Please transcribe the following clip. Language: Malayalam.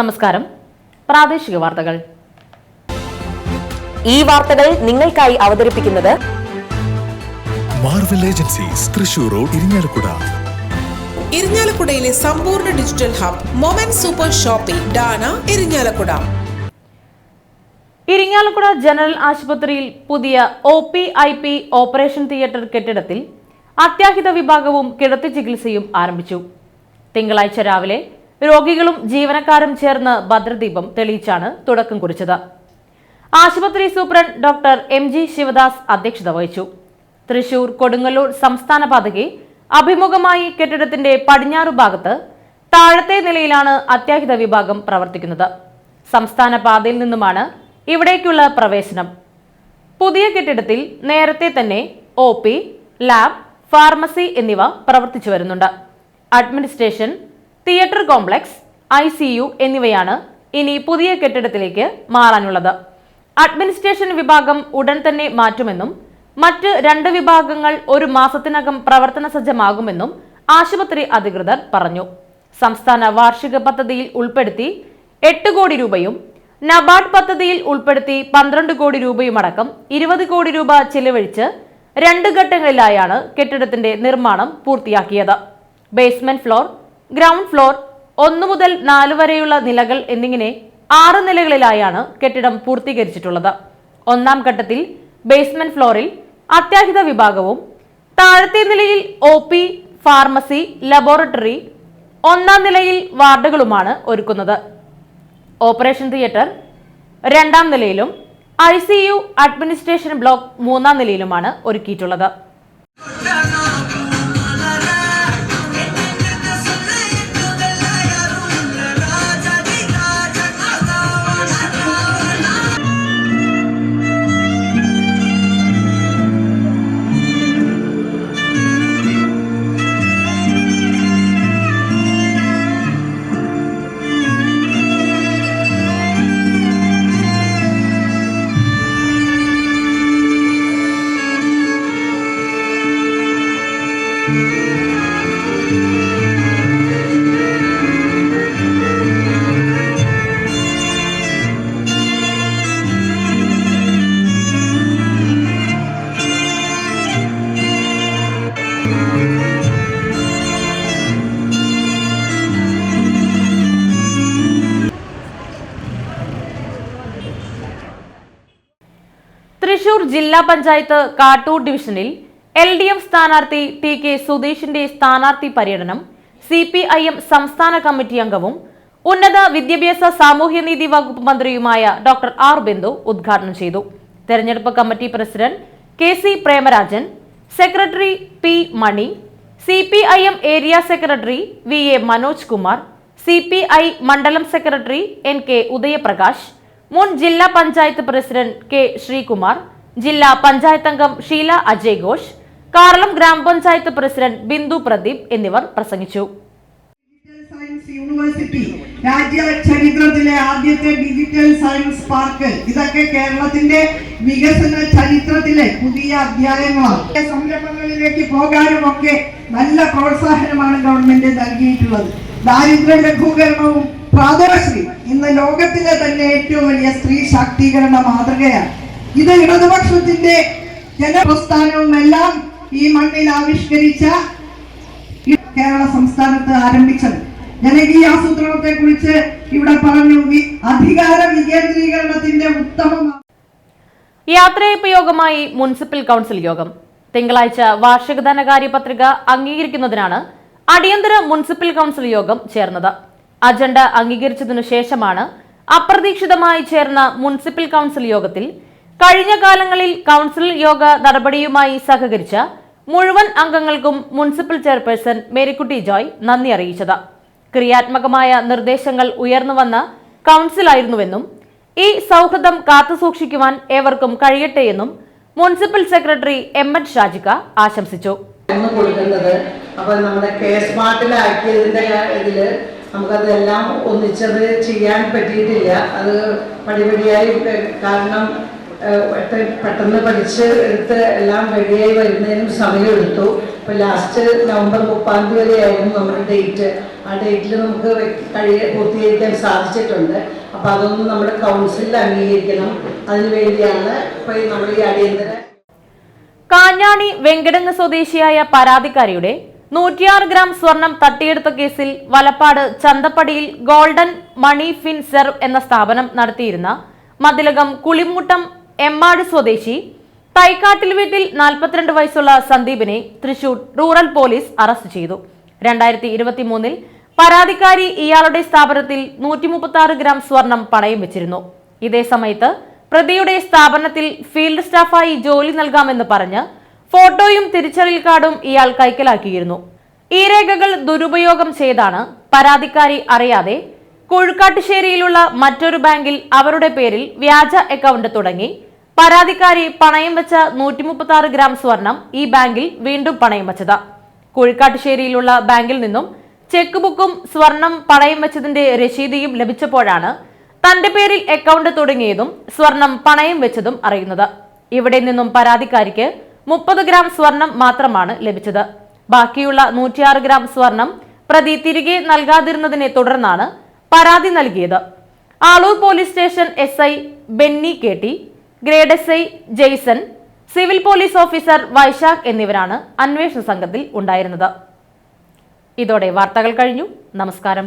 നമസ്കാരം. പ്രാദേശിക വാർത്തകൾ. ഈ വാർത്തകൾ നിങ്ങൾക്കായി അവതരിപ്പിക്കുന്നത് Marvel agencies Thrissur road Irinjalakuda ഇരിഞ്ഞാലക്കുടയിലെ സമ്പൂർണ digital hub moment super shopping Dana Irinjalakuda Irinjalakuda general ആശുപത്രിയിൽ പുതിയ O P I P operation theatre കെട്ടിടത്തിൽ അത്യാഹിത വിഭാഗവും കിടത്തി ചികിത്സയും ആരംഭിച്ചു. തിങ്കളാഴ്ച രാവിലെ രോഗികളും ജീവനക്കാരും ചേർന്ന് ഭദ്രദീപം തെളിയിച്ചാണ് തുടക്കം കുറിച്ചത്. ആശുപത്രി superintendent doctor M G Shivadas അധ്യക്ഷത വഹിച്ചു. തൃശൂർ കൊടുങ്ങല്ലൂർ സംസ്ഥാന പാതയ്ക്ക് അഭിമുഖമായി കെട്ടിടത്തിന്റെ പടിഞ്ഞാറു ഭാഗത്ത് താഴത്തെ നിലയിലാണ് അത്യാഹിത വിഭാഗം പ്രവർത്തിക്കുന്നത്. സംസ്ഥാന പാതയിൽ നിന്നുമാണ് ഇവിടേക്കുള്ള പ്രവേശനം. പുതിയ കെട്ടിടത്തിൽ നേരത്തെ തന്നെ ഒ പി ലാബ് ഫാർമസി എന്നിവ പ്രവർത്തിച്ചു വരുന്നുണ്ട്. Administration theatre complex I C U എന്നിവയാണ് ഇനി പുതിയ കെട്ടിടത്തിലേക്ക് മാറാനുള്ളത്. അഡ്മിനിസ്ട്രേഷൻ വിഭാഗം ഉടൻ തന്നെ മാറ്റുമെന്നും മറ്റ് രണ്ട് വിഭാഗങ്ങൾ ഒരു മാസത്തിനകം പ്രവർത്തന സജ്ജമാകുമെന്നും ആശുപത്രി അധികൃതർ പറഞ്ഞു. സംസ്ഥാന വാർഷിക പദ്ധതിയിൽ ഉൾപ്പെടുത്തി എട്ട് കോടി രൂപയും നബാർഡ് പദ്ധതിയിൽ ഉൾപ്പെടുത്തി പന്ത്രണ്ട് കോടി രൂപയുമടക്കം ഇരുപത് കോടി രൂപ ചെലവഴിച്ച് രണ്ട് ഘട്ടങ്ങളിലായാണ് കെട്ടിടത്തിന്റെ നിർമ്മാണം പൂർത്തിയാക്കിയത്. ബേസ്മെന്റ് ഫ്ലോർ ഗ്രൗണ്ട് ഫ്ലോർ ഒന്നു മുതൽ നാലു വരെയുള്ള നിലകൾ എന്നിങ്ങനെ ആറ് നിലകളിലായാണ് കെട്ടിടം പൂർത്തീകരിച്ചിട്ടുള്ളത്. ഒന്നാം ഘട്ടത്തിൽ ബേസ്മെന്റ് ഫ്ലോറിൽ അത്യാഹിത വിഭാഗവും താഴത്തെ നിലയിൽ ഒ പി ഫാർമസി ലബോറട്ടറി ഒന്നാം നിലയിൽ വാർഡുകളുമാണ് ഒരുക്കുന്നത്. ഓപ്പറേഷൻ തിയേറ്റർ രണ്ടാം നിലയിലും I C U administration block മൂന്നാം നിലയിലുമാണ് ഒരുക്കിയിട്ടുള്ളത്. ജില്ലാ പഞ്ചായത്ത് കാട്ടൂർ ഡിവിഷനിൽ എൽ ഡി എഫ് സ്ഥാനാർത്ഥി ടി കെ സുധീഷിന്റെ സ്ഥാനാർത്ഥി പര്യടനം സി പി ഐ എം സംസ്ഥാന കമ്മിറ്റി അംഗവും ഉന്നത വിദ്യാഭ്യാസ സാമൂഹ്യനീതി വകുപ്പ് മന്ത്രിയുമായ ഡോക്ടർ ആർ ബിന്ദു ഉദ്ഘാടനം ചെയ്തു. തെരഞ്ഞെടുപ്പ് committee president K C Premarajan secretary P Mani C P I M area secretary V A Manoj Kumar C P I മണ്ഡലം സെക്രട്ടറി എൻ കെ ഉദയപ്രകാശ് മുൻ ജില്ലാ പഞ്ചായത്ത് പ്രസിഡന്റ് കെ ശ്രീകുമാർ ജില്ലാ പഞ്ചായത്ത് അംഗം ഷീല അജയ് ഘോഷ് കാർളം ഗ്രാമപഞ്ചായത്ത് പ്രസിഡന്റ് ബിന്ദു പ്രദീപ് എന്നിവർ പ്രസംഗിച്ചു. യൂണിവേഴ്സിറ്റി ചരിത്രത്തിലെ ആദ്യത്തെ ഡിജിറ്റൽ സയൻസ് പാർക്ക് ഇതൊക്കെ കേരളത്തിന്റെ വികസന ചരിത്രത്തിലെ പുതിയ അധ്യായങ്ങളാണ്. സംരംഭങ്ങളിലേക്ക് പോകാനും ഒക്കെ നല്ല പ്രോത്സാഹനമാണ് ഗവൺമെന്റ് നൽകിയിട്ടുള്ളത്. ദാരിദ്ര്യ ലഘൂകരണവും പ്രാദേശിക ഇന്ന് ലോകത്തിലെ തന്നെ ഏറ്റവും വലിയ സ്ത്രീ ശാക്തീകരണ മാതൃകയാണ്. ഇത് ഇടതുപക്ഷത്തിന്റെ ജനപ്രസ്ഥാനവും എല്ലാം ഈ മണ്ണിൽ ആവിഷ്കരിച്ച കേരള സംസ്ഥാനത്ത് ആരംഭിച്ചത്. ജനകീയ ആസൂത്രണത്തെ കുറിച്ച് ഇവിടെ പറഞ്ഞു. അധികാര വികേന്ദ്രീകരണത്തിന്റെ ഉത്തമ യാത്രയപ്പ് യോഗമായി മുനിസിപ്പൽ കൗൺസിൽ യോഗം. തിങ്കളാഴ്ച വാർഷിക ധനകാര്യ പത്രിക അംഗീകരിക്കുന്നതിനാണ് അടിയന്തര മുനിസിപ്പൽ കൗൺസിൽ യോഗം ചേർന്നത്. അജണ്ട അംഗീകരിച്ചതിനു ശേഷമാണ് അപ്രതീക്ഷിതമായി ചേർന്ന മുനിസിപ്പൽ കൗൺസിൽ യോഗത്തിൽ കഴിഞ്ഞ കാലങ്ങളിൽ കൗൺസിൽ യോഗ നടപടിയുമായി സഹകരിച്ച മുഴുവൻ അംഗങ്ങൾക്കും മുനിസിപ്പൽ ചെയർപേഴ്സൺ മേരിക്കുട്ടി ജോയ് നന്ദി അറിയിച്ചത്. ക്രിയാത്മകമായ നിർദ്ദേശങ്ങൾ ഉയർന്നുവന്ന കൗൺസിലായിരുന്നുവെന്നും ഈ സൗഹൃദം കാത്തുസൂക്ഷിക്കുവാൻ ഏവർക്കും കഴിയട്ടെയെന്നും municipal secretary M N Shajika ആശംസിച്ചു. നമുക്കത് കൊടുക്കുന്നത് അപ്പൊ നമ്മുടെ ഒന്നിച്ചത് ചെയ്യാൻ പറ്റിയിട്ടില്ല. അത് പടിപടിയായി കാരണം പെട്ടെന്ന് പഠിച്ച് എടുത്ത് എല്ലാം റെഡിയായി വരുന്നതിനും സമയമെടുത്തു. ഇപ്പൊ ലാസ്റ്റ് നവംബർ മുപ്പാം തീയതി വരെയായിരുന്നു നമ്മുടെ ഡേറ്റ് ആ ഡേറ്റിൽ നമുക്ക് കഴിയ പൂർത്തീകരിക്കാൻ സാധിച്ചിട്ടുണ്ട്. അപ്പൊ അതൊന്നും നമ്മുടെ കൗൺസിലിൽ അംഗീകരിക്കണം. അതിനുവേണ്ടിയാണ് ഇപ്പൊ നമ്മൾ ഈ അടിയന്തര കാഞ്ഞാണി വെങ്കടങ്ങ് സ്വദേശിയായ പരാതിക്കാരിയുടെ നൂറ്റിയാറ് ഗ്രാം സ്വർണം തട്ടിയെടുത്ത കേസിൽ വലപ്പാട് ചന്തപ്പടിയിൽ ഗോൾഡൻ മണി ഫിൻ സെർവ് എന്ന സ്ഥാപനം നടത്തിയിരുന്ന മതിലകം കുളിമുട്ടം എമ്മാട് സ്വദേശി തൈക്കാട്ടിൽ വീട്ടിൽ നാൽപ്പത്തിരണ്ട് വയസ്സുള്ള സന്ദീപിനെ തൃശൂർ റൂറൽ പോലീസ് അറസ്റ്റ് ചെയ്തു. രണ്ടായിരത്തി ഇരുപത്തി മൂന്നിൽ പരാതിക്കാരി ഇയാളുടെ സ്ഥാപനത്തിൽ നൂറ്റി മുപ്പത്തി ആറ് ഗ്രാം സ്വർണം പണയം വെച്ചിരുന്നു. ഇതേ സമയത്ത് പ്രതിയുടെ സ്ഥാപനത്തിൽ ഫീൽഡ് സ്റ്റാഫായി ജോലി നൽകാമെന്ന് പറഞ്ഞ് ഫോട്ടോയും തിരിച്ചറിയൽ കാർഡും ഇയാൾ കൈക്കലാക്കിയിരുന്നു. ഈ രേഖകൾ ദുരുപയോഗം ചെയ്താണ് പരാതിക്കാരി അറിയാതെ കൊഴുക്കാട്ടുശ്ശേരിയിലുള്ള മറ്റൊരു ബാങ്കിൽ അവരുടെ പേരിൽ വ്യാജ അക്കൗണ്ട് തുടങ്ങി പരാതിക്കാരി പണയം വെച്ച നൂറ്റി മുപ്പത്തി ആറ് ഗ്രാം സ്വർണം ഈ ബാങ്കിൽ വീണ്ടും പണയം വെച്ചത്. കൊഴുക്കാട്ടുശ്ശേരിയിലുള്ള ബാങ്കിൽ നിന്നും ചെക്ക് ബുക്കും സ്വർണം പണയം വെച്ചതിന്റെ രശീതിയും ലഭിച്ചപ്പോഴാണ് തന്റെ പേരിൽ അക്കൗണ്ട് തുടങ്ങിയതും സ്വർണം പണയം വെച്ചതും അറിയുന്നത്. ഇവിടെ നിന്നും പരാതിക്കാരിക്ക് മുപ്പത് ഗ്രാം സ്വർണം മാത്രമാണ് ലഭിച്ചത്. ബാക്കിയുള്ള നൂറ്റിയാറ് ഗ്രാം സ്വർണം പ്രതി തിരികെ നൽകാതിരുന്നതിനെ തുടർന്നാണ് പരാതി നൽകിയത്. Aloor police station S I Benny K T grade S I Jaison civil police officer Vaishakh എന്നിവരാണ് അന്വേഷണ സംഘത്തിൽ ഉണ്ടായിരുന്നത്. ഇതോടെ വാർത്തകൾ കഴിഞ്ഞു. നമസ്കാരം.